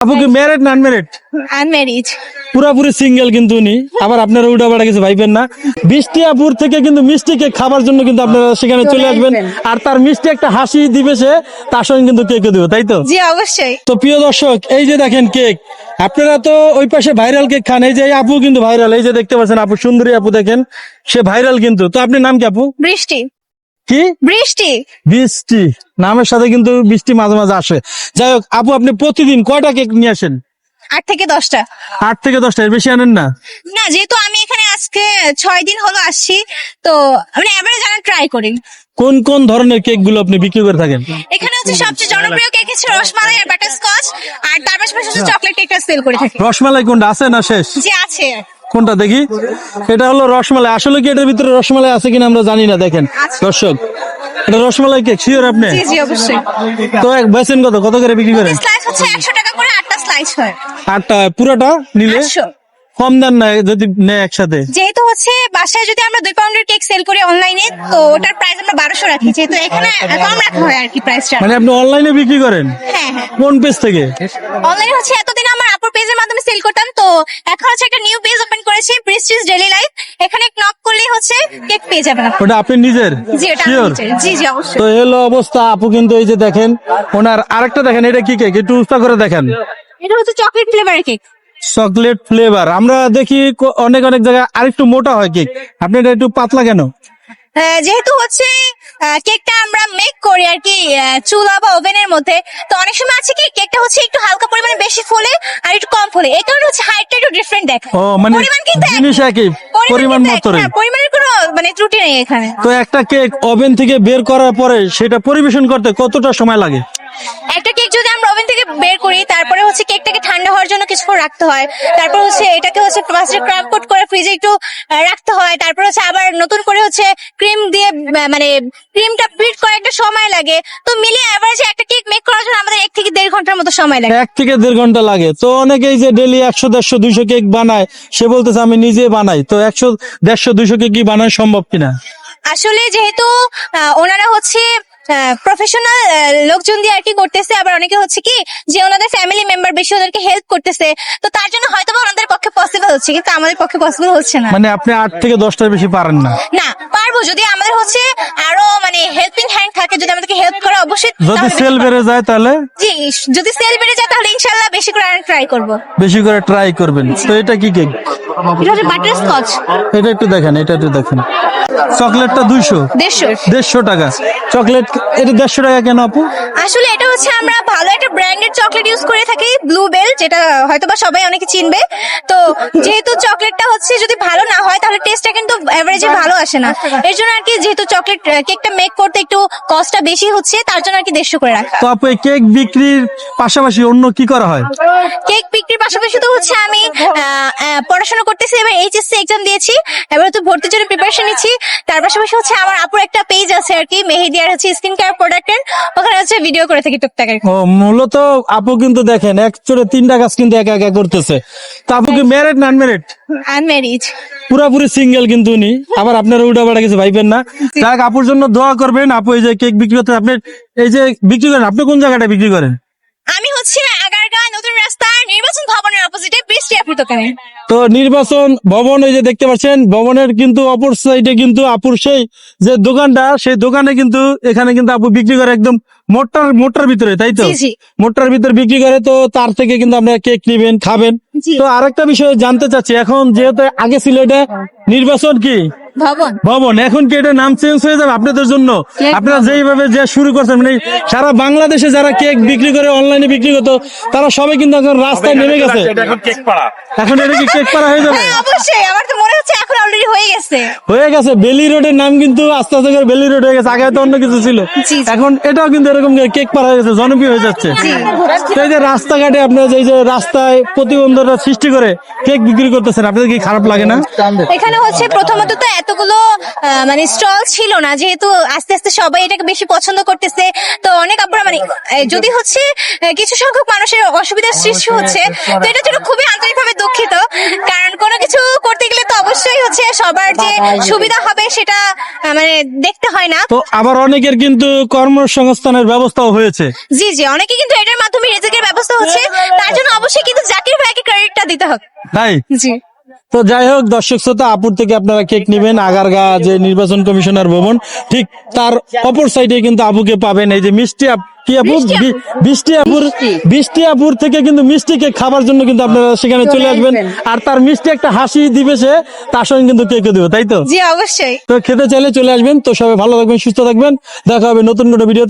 আপু কি ম্যারিড না আনম্যারিড আনম্যারিড পুরাপুরি সিঙ্গেল কিন্তু উনি। আবার আপনারা উল্টা পাল্টা কিছু ভাইবেন না। থেকে কিন্তু মিষ্টি কেক খাবার জন্য কিন্তু আপনারা সেখানে চলে আসবেন। আর তার মিষ্টি একটা হাসি দিবে সে তার সঙ্গে কিন্তু কেক দিবে তাই তো? জি অবশ্যই। তো প্রিয় দর্শক এই যে দেখেন কেক আপনারা তো ওই পাশে ভাইরাল কেক খান এই যে আপু কিন্তু ভাইরাল এই যে দেখতে পাচ্ছেন আপু সুন্দরী আপু দেখেন সে ভাইরাল কিন্তু। তো আপনার নাম কি আপু? বৃষ্টি। কি? বৃষ্টি। বৃষ্টি। নামের সাথে কিন্তু বৃষ্টি মাঝে মাঝে আসে। যাই হোক আপু আপনি প্রতিদিন কয়টা কেক নিয়ে আসেন? আট থেকে দশটা। আট থেকে দশটা এর বেশি আনেন না? না যেহেতু আমি এখানে আজকে ছয় দিন হলো আসছি তো আমি এভারেজ আমি ট্রাই করি। কোন কোন ধরনের কেকগুলো আপনি বিক্রি করে থাকেন? এখানে হচ্ছে সবচেয়ে জনপ্রিয় কেক হচ্ছে রসমালাই আর বাটার স্কচ আর তার পাশাপাশি হচ্ছে চকলেট কেকটা সেল করে থাকি। রসমালাই কোনটা আছে না শেষ? যে আছে। কোনটা দেখি? এটা হলো রসমালাই। আসলে কি এটার ভিতরে রসমালাই আছে কিনা আমরা জানি না দেখেন। দর্শক এটা রসমালাই কেক শিওর আপনি? তো এক বেছেন কত? কত করে বিক্রি করেন? আটটা পুরোটা নিলে? কম দেন না যদি নেয় একসাথে। যেহেতু হচ্ছে বাসায় যদি আমরা দুই পাউন্ডের কেক সেল করি অনলাইনে তো ওটার প্রাইস আমরা বারোশো রাখি। যেহেতু এখানে কম রাখা হয় আর কি প্রাইসটা মানে আপনি অনলাইনে বিক্রি করেন? হ্যাঁ হ্যাঁ। কোন পেজ থেকে? অনলাইনে হচ্ছে এতদিন আমার আপুর পেজের মাধ্যমে সেল করতাম। তো এখন হচ্ছে একটা নিউ পেজ ওপেন করেছি প্রিস্টিজ ডেলি লাইফ এখানে নক করলেই হচ্ছে কেক পেয়ে যাবেন আপনি। ওটা আপনি নিজের? জি এটা নিজের। জি জি অবশ্যই। তো এলো অবস্থা আপু কিন্তু এই যে দেখেন ওনার আরেকটা দেখেন এটা কি কেক একটু উস্তা করে দেখেন। এটা হচ্ছে চকলেট ফ্লেভারের কেক চকলেট ফ্লেভার আমরা দেখি অনেক অনেক জায়গায় আরেকটু মোটা হয় কেক আপনি এটা একটু পাতলা কেন? যেহেতু হচ্ছে কেকটা আমরা মেক করি আর কি চুলা বা ওভেনের মধ্যে তো অনেক সময় আছে কি কেকটা হচ্ছে একটু হালকা পরিমাণে বেশি ফোলে আর একটু কম ফোলে। এই কারণে হচ্ছে হাইটটা একটু ডিফারেন্ট দেখ। ও মানে পরিমাণ কিন্তু। জিনিস একই পরিমাণ। মাত্রই। হ্যাঁ, পরিমাণের কোনো মানে ত্রুটি নেই এখানে। তো একটা কেক ওভেন থেকে বের করার পরে সেটা পরিবেশন করতে কতটা সময় লাগে? একটা কেক যদি ওভেন থেকে বের করি তারপরে হচ্ছে কেকটাকে ঠান্ডা হওয়ার জন্য কিছুক্ষণ রাখতে হয়। তারপর হচ্ছে এটাকে হচ্ছে ফার্স্টে ক্রাম কোট করে ফ্রিজে একটু রাখতে হয়। তারপর হচ্ছে আবার নতুন করে হচ্ছে ক্রিম দিয়ে মানে ক্রিমটা বিট করে একটা সময় লাগে। তো মিলিয়ে এভারেজে একটা কেক মেক করার জন্য আমাদের এক থেকে দেড় ঘণ্টার মতো সময় লাগে। এক থেকে দেড় ঘণ্টা লাগে। তো অনেকেই যে ডেলি একশো দেড়শো দুইশো কেক বানায় সে বলতেছে আমি নিজে বানাই। তো একশো দেড়শো দুইশো কেক কি বানানো সম্ভব কিনা? আসলে যেহেতু ওনারা হচ্ছে প্রফেশনাল লোকজন দিয়ে আর কি করতেছে। আবার অনেকে হচ্ছে কি যে ওনাদের ফ্যামিলি মেম্বার বেশি ওদেরকে হেল্প করতেছে। তো তার জন্য হয়তো ওনাদের পক্ষে পসিবল হচ্ছে কিন্তু আমাদের পক্ষে পসিবল হচ্ছে না। মানে আপনি আট থেকে দশটার বেশি পারেন না? না যদি আমাদের হচ্ছে আরও মানে হেল্পিং হ্যান্ড থাকে যদি আমাদেরকে হেল্প করে অবশ্যই যদি সেল বেড়ে যায় তাহলে? জি যদি সেল বেড়ে যায় তাহলে ইনশাল্লাহ বেশি করে ট্রাই করব। বেশি করে ট্রাই করবেন। তো এটা কি কেক এটা হচ্ছে বাটার স্কচ এটা একটু দেখেন এটা একটু দেখেন। চকলেটটা দুইশো? দেড়শো দেড়শো টাকা। চকলেট এটা দেড়শো টাকা কেন আপু? আসলে এটা হচ্ছে আমরা ভালো একটা ব্র্যান্ডেড চকলেট ইউজ করে থাকি ব্লু বেল যেটা হয়তোবা সবাই অনেকে চিনবে। তো যেহেতু চকলেটটা হচ্ছে যদি ভালো না হয় তাহলে টেস্টটা কিন্তু এভারেজে ভালো আসে না। এর জন্য আর কি যেহেতু চকলেট কেকটা মেক করতে একটু কস্টটা বেশি হচ্ছে তার জন্য আর কি দেড়শো করে রাখা। তো আপু এই কেক বিক্রির পাশাপাশি অন্য কি করা হয়? কেক বিক্রির পাশাপাশি তো হচ্ছে আমি পড়াশোনা করতেছি এবার এইচএসসি এক্সাম দিয়েছি এবার তো ভর্তির জন্য প্রিপারেশন নিচ্ছি। তার পাশাপাশি হচ্ছে আমার আপুর একটা পেজ আছে আর কি মেহেদি আর হচ্ছে স্কিন কেয়ার প্রোডাক্টের ওখানে হচ্ছে ভিডিও করে থাকি টুকটাক ও মূলত আপু কিন্তু দেখেন এক তিনটা কাজ কিন্তু একা একা করতেছে। তো আপু কি ম্যারিড না আনম্যারিড আনম্যারিড পুরাপুরি সিঙ্গেল কিন্তু উনি। আবার আপনারা উল্টা পাল্টা কিছু ভাইবেন না। যাক আপুর জন্য দোয়া করবেন আপু এই যে কেক বিক্রি করতে আপনি এই যে বিক্রি করেন আপনি কোন জায়গাটা বিক্রি করেন? আমি হচ্ছে আগারগাঁ নতুন রাস্তা নির্বাচন ভবনের অপোজিটে আপুর দোকানে তো নির্বাচন ভবন ওই যে দেখতে পাচ্ছেন ভবনের কিন্তু অপর সাইডে কিন্তু আপুর সেই যে দোকানটা সেই দোকানে কিন্তু এখানে কিন্তু আপু বিক্রি করে একদম মোটর মোটর ভিতরে তাই তো। মোটর ভিতরে বিক্রি করে তো তার থেকে কিন্তু আপনারা কেক নিবেন খাবেন। তো আরেকটা বিষয় জানতে চাচ্ছি এখন যেহেতু আগে ছিল এটা নির্বাচন কি? ভবন। ভবন। এখন কি এটা নাম চেঞ্জ হয়ে যাবে আপনাদের জন্য? আপনারা যেইভাবে যে শুরু করছেন মানে সারা বাংলাদেশে যারা কেক বিক্রি করে অনলাইনে বিক্রি করতো তারা সবাই কিন্তু এখন রাস্তায় নেমে গেছে। এখন কেক পাড়া। এখন এটা কি কেক পাড়া হয়ে যাবে? হ্যাঁ অবশ্যই। আমার তো মনে এখন অলরেডি হয়ে গেছে। হয়ে গেছে বেলি রোডের নাম কিন্তু আস্তে আস্তে করে বেলি রোড হয়ে গেছে আগে তো অন্য কিছু ছিল। এখন এটাও কিন্তু এরকম কেক পাড়া হয়ে গেছে জনপ্রিয় হয়ে যাচ্ছে। তো এই যে রাস্তাঘাটে আপনার যে যে রাস্তায় প্রতিবন্ধকতা সৃষ্টি করে কেক বিক্রি করতেছেন আপনাদের কি খারাপ লাগে না? এখানে হচ্ছে প্রথমত তো এতগুলো মানে স্টল ছিল না যেহেতু আস্তে আস্তে সবাই এটাকে বেশি পছন্দ করতেছে তো অনেক আপনারা মানে যদি হচ্ছে কিছু সংখ্যক মানুষের অসুবিধার সৃষ্টি হচ্ছে তো এটার জন্য খুবই আন্তরিকভাবে দুঃখিত কারণ কোনো কিছু করতে গেলে তো অবশ্যই হচ্ছে সবার যে সুবিধা হবে সেটা মানে দেখতে হয় না। তো আবার অনেকের কিন্তু কর্মসংস্থানের ব্যবস্থাও হয়েছে। জি জি অনেকে কিন্তু এটার মাধ্যমে রিজিকের ব্যবস্থা হচ্ছে। তার জন্য অবশ্যই কিন্তু জাকির ভাইকে ক্রেডিটটা দিতে হবে। তাই? জি। তো যাই হোক দর্শক শ্রোতা আপুর থেকে আপনারা কেক নেবেন। আগারগা যে নির্বাচন কমিশনার ভবন ঠিক তার অপর সাইডে কিন্তু আপুকে পাবেন। এই যে মিষ্টি আপ কি আপু মিষ্টি আপু। বি- বৃষ্টি আপুর বৃষ্টি আপুর থেকে কিন্তু মিষ্টিকে খাবার জন্য কিন্তু আপনারা সেখানে চলে আসবেন। আর তার মিষ্টি একটা হাসি দিবে সে তার সঙ্গে কিন্তু কেকে দেবে তাই তো? জি অবশ্যই। তো খেতে চাইলে চলে আসবেন। তো সবাই ভালো থাকবেন সুস্থ থাকবেন। দেখা হবে নতুন কোনো ভিডিওতে।